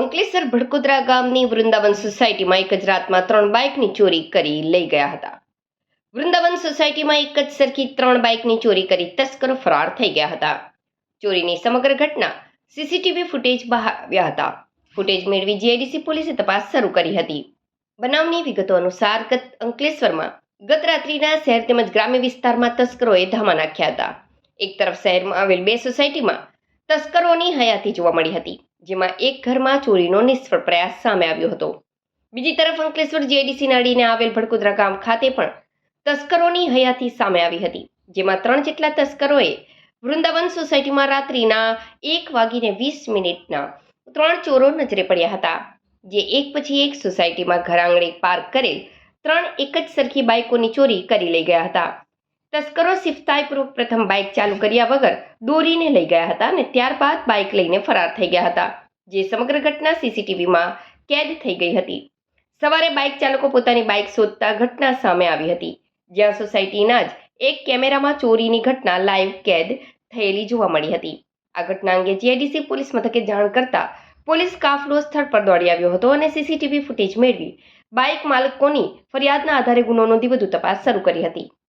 અંકલેશ્વર ભડકોદરા ગામની વૃંદાવન સોસાયટીમાં એક જ રાતમાં ત્રણ બાઇકની ચોરી કરી લઈ ગયા હતા. વૃંદાવન સોસાયટીમાં એક જ સરખી ત્રણ બાઇકની ચોરી કરી તસ્કરો ફરાર થઈ ગયા હતા. ચોરીની સમગ્ર ઘટના સીસીટીવી ફૂટેજ બહાર આવ્યા હતા. ફૂટેજ મેળવી જીઆઈડીસી પોલીસે તપાસ શરૂ કરી હતી. બનાવની વિગતો અનુસાર ગત અંકલેશ્વરમાં ગત રાત્રિના શહેર તેમજ ગ્રામ્ય વિસ્તારમાં તસ્કરોએ ધામા નાખ્યા હતા. એક તરફ શહેરમાં આવેલ બે સોસાયટીમાં તસ્કરોની હયાતી જોવા મળી હતી. જેમાં એક ઘરમાં ચોરીનો નિષ્ફળ પ્રયાસ સામે આવ્યો હતો. બીજી તરફ અંકલેશ્વર જીઆઈડીસી નાડીને આવેલ ભડકોદરા ગામ ખાતે પણ તસ્કરોની હયાતી સામે આવી હતી, જેમાં ત્રણ જેટલા તસ્કરોએ વૃંદાવન સોસાયટીમાં રાત્રિના એક વાગીને વીસ મિનિટના ત્રણ ચોરો નજરે પડ્યા હતા, જે એક પછી એક સોસાયટીમાં ઘર આંગણે પાર્ક કરેલ ત્રણ એક જ સરખી બાઇકોની ચોરી કરી લઈ ગયા હતા. તસ્કરો સિફતાઈપૂર્વક પ્રથમ બાઇક ચાલુ કર્યા વગર દોરીને લઈ ગયા હતા અને ત્યારબાદ બાઇક લઈને ફરાર થઈ ગયા હતા, જે સમગ્ર ઘટના સીસીટીવીમાં કેદ થઈ ગઈ હતી. સવારે બાઇક ચાલકો પોતાની બાઇક શોધતા ઘટના સામે આવી હતી, જ્યાં સોસાયટીના જ એક કેમેરામાં ચોરીની ઘટના લાઈવ કેદ થયેલી જોવા મળી હતી. આ ઘટના અંગે જીઆઈડીસી પોલીસ મથકે જાણ કરતા પોલીસ કાફલો સ્થળ પર દોડી આવ્યો હતો અને સીસીટીવી ફૂટેજ મેળવી બાઇક માલકોની ફરિયાદના આધારે ગુનો નોંધી વધુ તપાસ શરૂ કરી હતી.